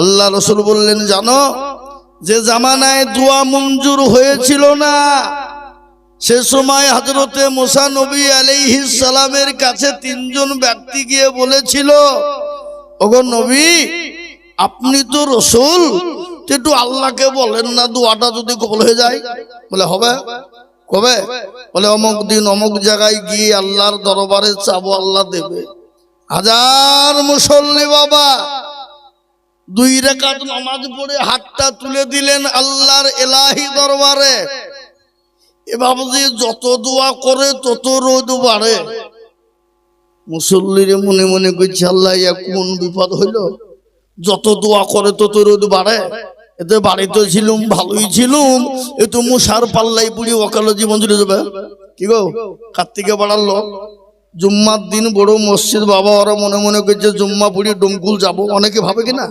আল্লাহ রসুল বললেন, জানো, যে জামানায় দোয়া মঞ্জুর হয়েছিল না, সে সময় হজরতে মোসা নবী আলাইহিস সালামের কাছে তিনজন ব্যক্তি গিয়ে বলেছিল, ওগো নবী, আপনি তো রসুল একটু আল্লাহকে বলেন না, দোয়াটা যদি কবল হয়ে যায়? বলে, হবে, কবে? বলে, অমুক দিন অমুক জায়গায় গিয়ে আল্লাহর দরবারে চাবো, আল্লাহ দেবে। হাজার মুসল্লি বাবা দুই রেখাত নামাজ পড়ে হাতটা তুলে দিলেন আল্লাহর এলাহি দরবারে। এভাবে যত দোয়া করে তত রোদ বাড়ে। মুসল্লির মনে মনে করছে আল্লাহ ইয়া কোন বিপদ হইল? যত দোয়া করে তত রোদ বাড়ে। এতে বাড়িতে ছিলুম, ভালোই ছিলুম, এ তো মশার পাল্লাই পুড়ি অকাল জীবন চলে যাবে। কি গো? কার্তিকে বাড়ালো। জুম্মার দিন বড় মসজিদ বাবা ওরা মনে মনে করছে জুম্মা পুড়ি ডমকুল যাব। অনেকে ভাবে কিনা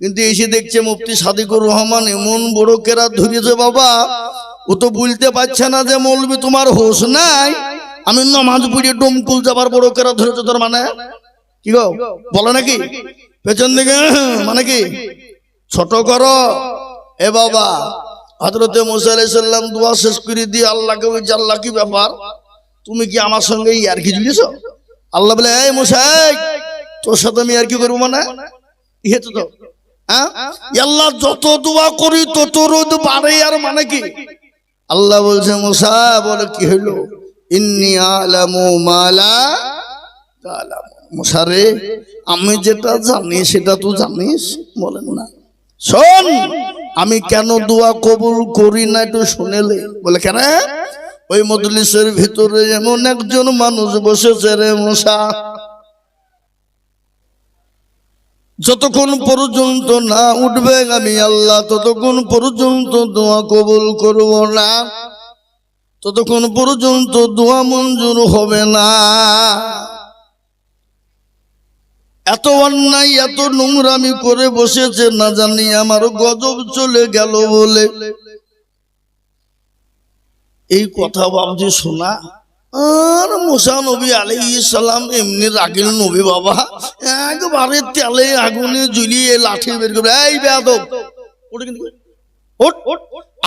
কিন্তু এসে দেখছে মুফতি সাদিকুর রহমান এমন বড় কেরা ধরিয়েছে, বাবা, ও তো বুঝতে পারছে না যে মৌলবি তোমার হোশ নাই। আমি নমাজ পড়িয়ে ডুমকুল যাবার বড় কেরা ধরেছে তোর মানে। কি গো? বলে নাকি? পেছন দিকে মানে কি? ছোট করো। এ বাবা হজরতে মুসা আলাইসাল্লাম দোয়া শেষ করে দিয়ে আল্লাহকে আল্লাহ কি ব্যাপার? তুমি কি আমার সঙ্গে আর কি জুড়েছ আল্লাহ বলে, এই মুসাই তোর সাথে আমি আর কি করব মানে? ইহে তো হ্যাঁ? আল্লাহ যত দোয়া করি তত রোদ বাড়ে আর মানে কি? আল্লাহ বলছে মুসা বলে কি হইল? ইন্নি আলামু মালা তালামু। মুসা রে আমি যেটা জানি সেটা তো জানিস? বলেন না। শোন, আমি কেন দোয়া কবুল করি না একটু শুনেলে বলে কেন? ওই মজলিসের ভিতরে এমন একজন মানুষ বসেছে রে মশা। যতক্ষণ পর্যন্ত না উঠবে আমি আল্লাহ ততক্ষণ পর্যন্ত দোয়া কবুল করব না। ততক্ষণ পর্যন্ত দোয়া মঞ্জুর হবে না। এত অন্যায়, এত নোংরামি করে বসেছে, না জানি আমার গজব চলে গেল বলে। এই কথা ভাবছি শোনা। আর মুসা নবী সালাম এমনি রাগিল, নবী বাবা, একবারে তেলে আগুনে জ্বলিয়ে লাঠি বের করবে। এই কিন্তু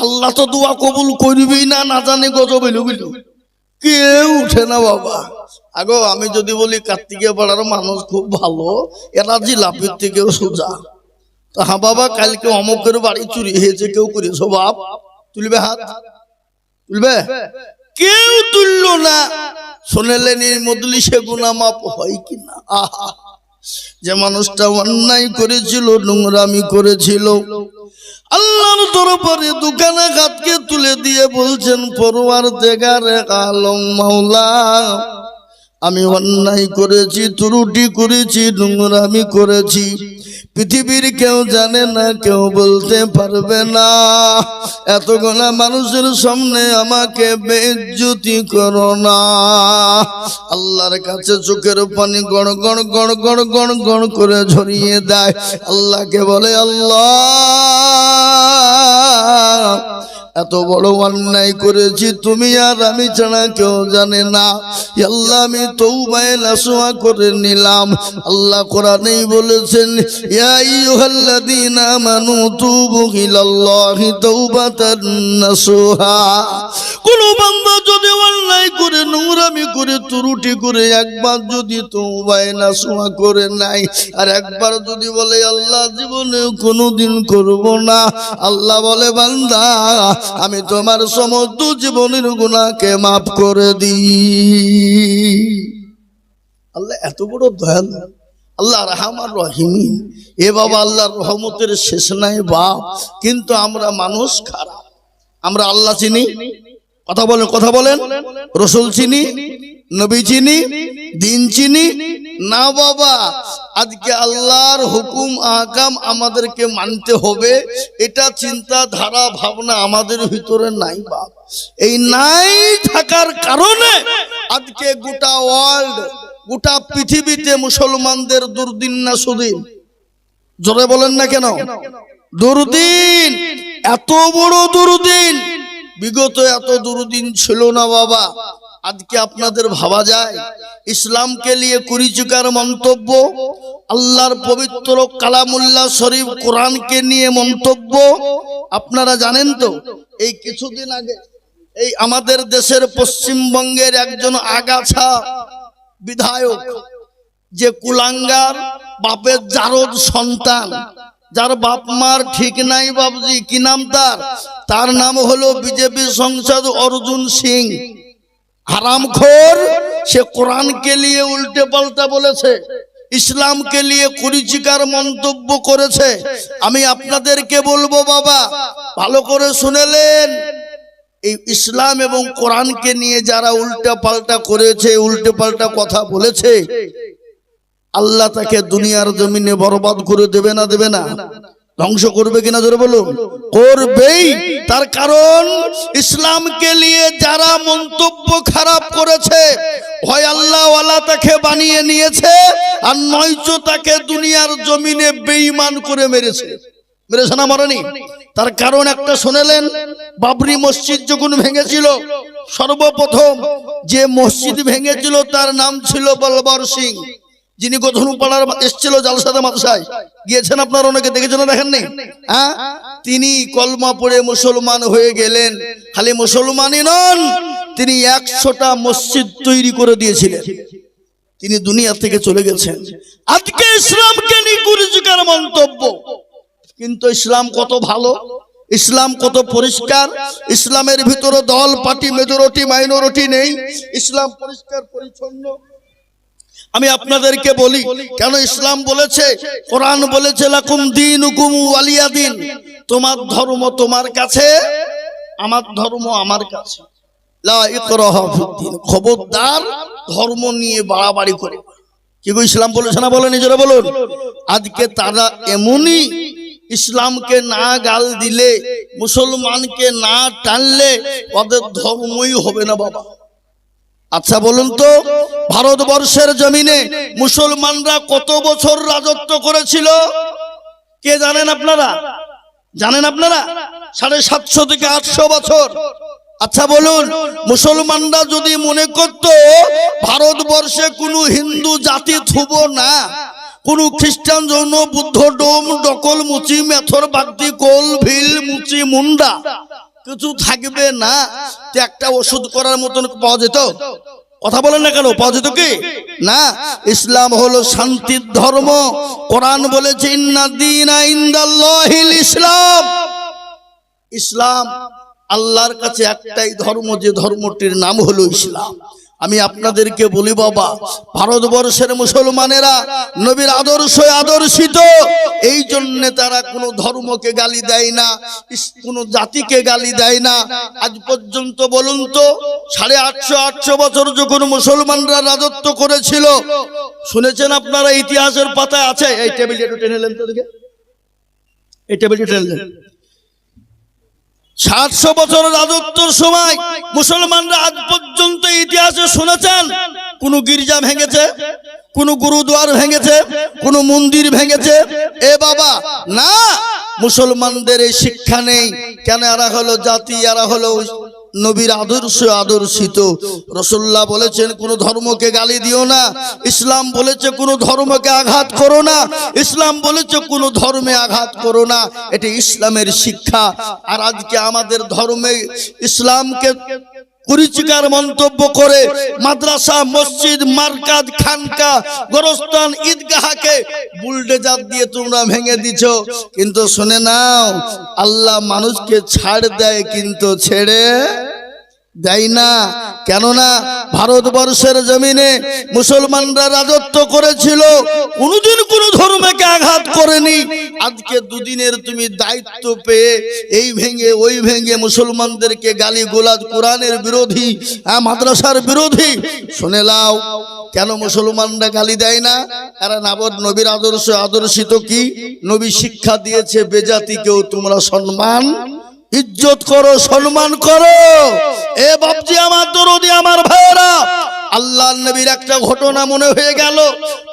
আল্লাহ তো দোয়া কবুল করবি না না জানি গজব এলো বুঝলি কেউ উঠে না বাবা। আগো, আমি যদি বলি কার্তিকে পাড়ার মানুষ খুব ভালো, এরা জিলাপির থেকেও সোজা। তা হ্যাঁ বাবা, কালকে অমকের বাড়ি চুরি হয়েছে, কেউ করেছ বাপ? তুলবে হাত? কেউ তুলল না। শুনেলেন এই মদলিশে গুনা মাপ হয় কিনা আহা যে মানুষটা অন্যায় করেছিল, নোংরামি করেছিল। আল্লাহর দরবারে দোকানে হাতকে তুলে দিয়ে বলছেন পরোয়ার দেগারে আলম মাওলা। আমি অন্যায় করেছি, ত্রুটি করেছি, নোংরামি করেছি। পৃথিবীর কেউ জানে না, কেউ বলতে পারবে না। এত এতগুলা মানুষের সামনে আমাকে বেজ্জুতি করো না। আল্লাহর কাছে চোখের পানি গড় গড় গড় গড় গড় গড় করে ঝরিয়ে দেয়। আল্লাহকে বলে, আল্লাহ! এত বড় অন্যায় করেছি তুমি আর আমি ছাড়া কেউ জানে না। আল্লাহ, আমি তৌবায় নাসোয়া করে নিলাম। আল্লাহ কোরআনেই বলেছেন বান্দা যদি করে করে, ত্রুটি করে, একবার যদি নাসোয়া করে নাই, আর একবার যদি বলে, আল্লাহ না। আল্লাহ বলে, বান্দা আমি তোমার সমস্ত জীবনের গুণাকে মাফ করে দিই। আল্লাহ এত বড় দয়াল। আল্লাহ রহমান রহিমি এ বাবা আল্লাহর রহমতের শেষ নাই বাপ। কিন্তু আমরা মানুষ খারাপ। আমরা আল্লাহ চিনি। কথা বলেন কথা বলেন। রসুল চিনি। নবী চিনি, দিন চিনি। না বাবা, আজকে আল্লাহর হুকুম, আহকাম আমাদেরকে মানতে হবে। এটা চিন্তা ধারা, ভাবনা আমাদের ভিতরে নাই বাপ। এই নাই থাকার কারণে আজকে গোটা ওয়ার্ল্ড গোটা পৃথিবীতে মুসলমানদের দুর্দিন না সুদিন। জোরে বলেন না কেন? দুর্দিন, এত বড় দুর্দিন। বিগত এত দুর্দিন ছিল না বাবা। আজকে আপনাদের ভাবা যায়, ইসলামকে নিয়ে কুড়িচুকার মন্তব্য, আল্লাহর পবিত্র কালামুল্লাহ শরীফ কোরআনকে নিয়ে মন্তব্য। আপনারা জানেন তো, এই কিছুদিন আগে এই আমাদের দেশের পশ্চিমবঙ্গের একজন আগাছা বিধায়ক, যে কুলাঙ্গার বাপের জারদ সন্তান, যার বাপ মার ঠিক নাই বাবজি, কি নাম তার? তার নাম হলো বিজেপি সংসদ অর্জুন সিং। হারামখোর, সে কোরআনকে নিয়ে উল্টে পাল্টা বলেছে, ইসলামকে নিয়ে কুরিচিকার মন্তব্য করেছে। আমি আপনাদেরকে বলব, বাবা, ভালো করে শুনেলেন। এই ইসলাম এবং কোরআনকে নিয়ে যারা উল্টা পাল্টা করেছে, উল্টে পাল্টা কথা বলেছে, আল্লাহ তাকে দুনিয়ার জমিনে বরবাদ করে দেবে না দেবে না? ধ্বংস করবে কিনা ধরে বলুন? করবেই। তার কারণ, ইসলামকে নিয়ে যারা মন্তব্য খারাপ করেছে হয় আল্লাহ ওয়ালা তাকে বানিয়ে নিয়েছে, আর নয়তো তাকে দুনিয়ার জমিনে বেঈমান করে মেরেছে। মেরেছে না মরেনি? তার কারণ একটা শুনেলেন, বাবরি মসজিদ যখন ভেঙেছিল, সর্বপ্রথম যে মসজিদ ভেঙেছিল তার নাম ছিল বলবর সিং। যিনি গোধনুপাড়ার এসছিল জালসাদা মাদ্রাসায়। গিয়েছেন আপনারা অনেকে দেখেছেন দেখেননি? হ্যাঁ? তিনি কলমা পড়ে মুসলমান হয়ে গেলেন। খালি মুসলমানই নন, তিনি একশোটা মসজিদ তৈরি করে দিয়েছিলেন। তিনি দুনিয়া থেকে চলে গেছেন। আজকে ইসলামকে নিয়ে কুরুচিকার মন্তব্য। কিন্তু ইসলাম কত ভালো, ইসলাম কত পরিষ্কার, ইসলামের ভিতরে দল পার্টি মেজরিটি মাইনরিটি নেই। ইসলাম পরিষ্কার, পরিচ্ছন্ন আমি আপনাদেরকে বলি, কেন ইসলাম বলেছে? কোরআন বলেছে তোমার ধর্ম তোমার কাছে, আমার ধর্ম আমার কাছে। খবরদার ধর্ম নিয়ে বাড়াবাড়ি করে। কি ইসলাম বলেছে না বলে নিজেরা বলুন। আজকে তারা এমনই ইসলামকে না গাল দিলে, মুসলমানকে না টানলে, ওদের ধর্মই হবে না বাবা। আচ্ছা বলুন তো, ভারতবর্ষের জমিনে মুসলমানরা কত বছর রাজত্ব করেছিল? কে জানেন আপনারা? জানেন আপনারা? সাড়ে সাতশো থেকে আটশো বছর। আচ্ছা বলুন, মুসলমানরা যদি মনে করত ভারতবর্ষে কোনো হিন্দু জাতি থুব না, কোন খ্রিস্টান জৈন বুদ্ধ ডোম ডকল মুচি মেথর বাগদি কোল ভিল মুচি মুন্ডা কিছু থাকবে না একটা ওষুধ করার মতন পাওয়া যেত? কথা বলেন না কেন, পাওয়া যেত কি? না, ইসলাম হলো শান্তির ধর্ম। কোরআন বলেছে ইসলাম। ইসলাম আল্লাহর কাছে একটাই ধর্ম, যে ধর্মটির নাম হলো ইসলাম। আমি আপনাদেরকে বলি, বাবা, ভারতবর্ষের মুসলমানেরা নবীর আদর্শ আদর্শিত। এই জন্যে তারা কোনো ধর্মকে গালি দেয় না কোনো জাতিকে গালি দেয় না। আজ পর্যন্ত বলুন তো, সাড়ে আটশো আটশো বছর যখন মুসলমানরা রাজত্ব করেছিল, শুনেছেন আপনারা ইতিহাসের পাতায় আছে? এই টেবিলটা টেনে নেন তো এই টেবিলটা টেনে সাতশো বছর রাজত্বর সময় মুসলমানরা আজ পর্যন্ত ইতিহাসে শুনেছেন, কোন গির্জা ভেঙেছে, কোন গুরুদুয়ার ভেঙেছে, কোন মন্দির ভেঙেছে। এ বাবা, না, মুসলমানদের এই শিক্ষা নেই। কেন এরা হলো জাতি, এরা হলো নবীর আদর্শ আদর্শিত। রসুল্লাহ বলেছেন, কোন ধর্মকে গালি দিও না। ইসলাম বলেছে, কোন ধর্মকে আঘাত করো না। ইসলাম বলেছে, কোন ধর্মে আঘাত করো না। এটি ইসলামের শিক্ষা। আর আজকে আমাদের ধর্মে ইসলামকে কুরিচিকার মন্তব্য করে মাদ্রাসা, মসজিদ মার্কাদ খানকা গরস্তান ঈদগাহকে বুলডেজার দিয়ে তোমরা ভেঙে দিছ। কিন্তু শুনে নাও, আল্লাহ মানুষকে ছাড় দেয় কিন্তু ছেড়ে দেয় না। কেননা ভারতবর্ষের জমিনে মুসলমানরা রাজত্ব করেছিল। কোনোদিন কোনো ধর্মকে আঘাত করেনি। আজকে দুদিনের তুমি দায়িত্ব পেয়ে এই ভেঙে, ওই ভেঙে মুসলমানদেরকে গালি গোলাজ কোরআনের বিরোধী মাদ্রাসার বিরোধী। শুনে লাও, কেন মুসলমানরা গালি দেয় না? এরা নাবদ নবীর আদর্শ, আদর্শিত কি? নবী শিক্ষা দিয়েছে, বেজাতিকেও তোমরা সম্মান ইজ্জত করো, সম্মান করো। এ বাপজি আমার দরদি, আমার ভাইয়েরা। আল্লাহ নবীর একটা ঘটনা মনে হয়ে গেল।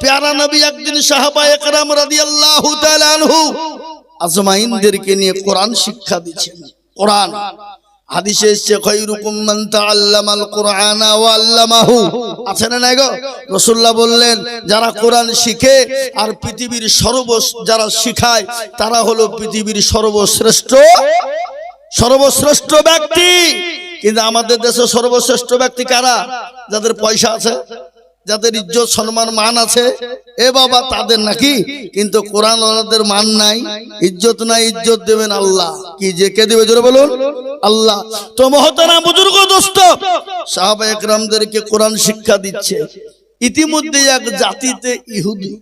প্যারা নবী একদিন সাহাবা একরাম রাদিয়াল্লাহু তাআলা আনহু আজমাইনদেরকে নিয়ে কোরআন শিক্ষা দিচ্ছেন। কোরআন। হাদিসে এসছে, খৈরুকুম মান তাআল্লামাল কুরআনা ওয়া আল্লামাহু। আছে না নাই গো? রাসূলুল্লাহ বললেন, যারা কোরআন শিখে আর পৃথিবীর সর্ব যারা শিখায়, তারা হলো পৃথিবীর সর্বশ্রেষ্ঠ সর্বশ্রেষ্ঠ ব্যক্তি। কিন্তু আমাদের দেশে সর্বশ্রেষ্ঠ ব্যক্তি কারা? যাদের পয়সা আছে, যাদের ইজ্জত, সম্মান, মান আছে, এ বাবা তাদের নাকি? কিন্তু কোরআন ওনাদের মান নাই, ইজ্জত নাই, ইজ্জত দেবেন আল্লাহ। কি যে কে দেবে জোরে বলুন? আল্লাহ। তো মহতারা, বুজুর্গ, দোস্ত সাহাবা একরামদেরকে কোরআন শিক্ষা দিচ্ছে। ইতিমধ্যে এক জাতিতে ইহুদি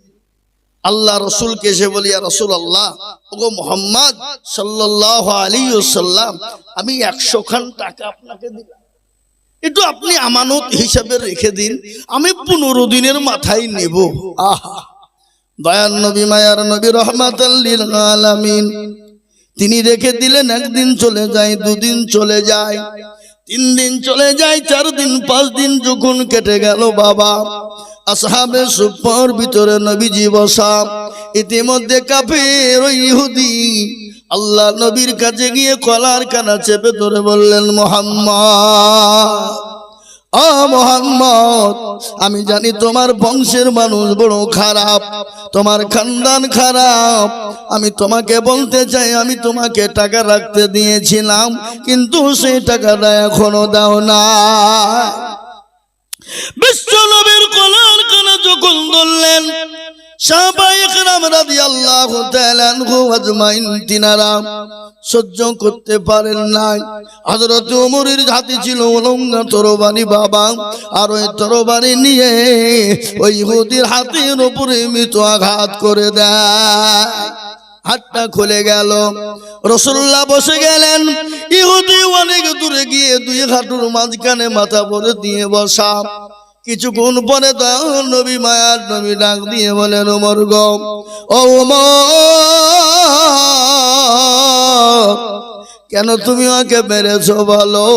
আল্লাহ রসুলকে এসে বলি রসুল আল্লাহ ওগো মোহাম্মদ সাল্লাহ আলী সাল্লাম আমি একশো খান টাকা আপনাকে দিলাম। একটু আপনি আমানত হিসাবে রেখে দিন, আমি পনেরো দিনের মাথায় নেব। আহা। তিনি রেখে দিলেন, একদিন চলে যায়, দুদিন চলে যায়, তিন দিন চলে যায়, চার দিন, পাঁচ দিন যখন কেটে গেল বাবা আসহাবে সুপর ভিতরে নবীজি বসা ইতিমধ্যে কাফের ইহুদি আল্লাহ নবীর কাছে গিয়ে কলার কানা চেপে ধরে বললেন, মোহাম্মদ মোহাম্মদ, আমি জানি তোমার বংশের মানুষ বড় খারাপ, তোমার খানদান খারাপ। আমি তোমাকে বলতে চাই, আমি তোমাকে টাকা রাখতে দিয়েছিলাম, কিন্তু সেই টাকাটা এখনও দাও না। বিশ্ব নবীর কানে যখন ধরলেন সহ্য করতে পারেন নাই। হযরত ওমরের হাতে ছিল উলঙ্গা তরবারি বাবা, আর ওই তরবারি নিয়ে ওই ইহুদির হাতের উপরে মৃত আঘাত করে দেয়। হাতটা খুলে গেল। রসুল্লাহ বসে গেলেন। ইহুদি অনেক দূরে গিয়ে দুই হাঁটুর মাঝখানে মাথা পরে দিয়ে বসা। কিছুক্ষণ পরে তো নবী মায়ার নবী ডাক দিয়ে বলেন, ওমর গো কেন তুমি ওকে মেরেছো বলো?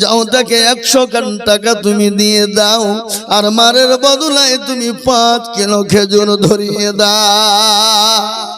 যাও তাকে একশো কান টাকা তুমি দিয়ে দাও, আর মারের বদলায় তুমি পাঁচ কিলো খেজুর ধরিয়ে দাও।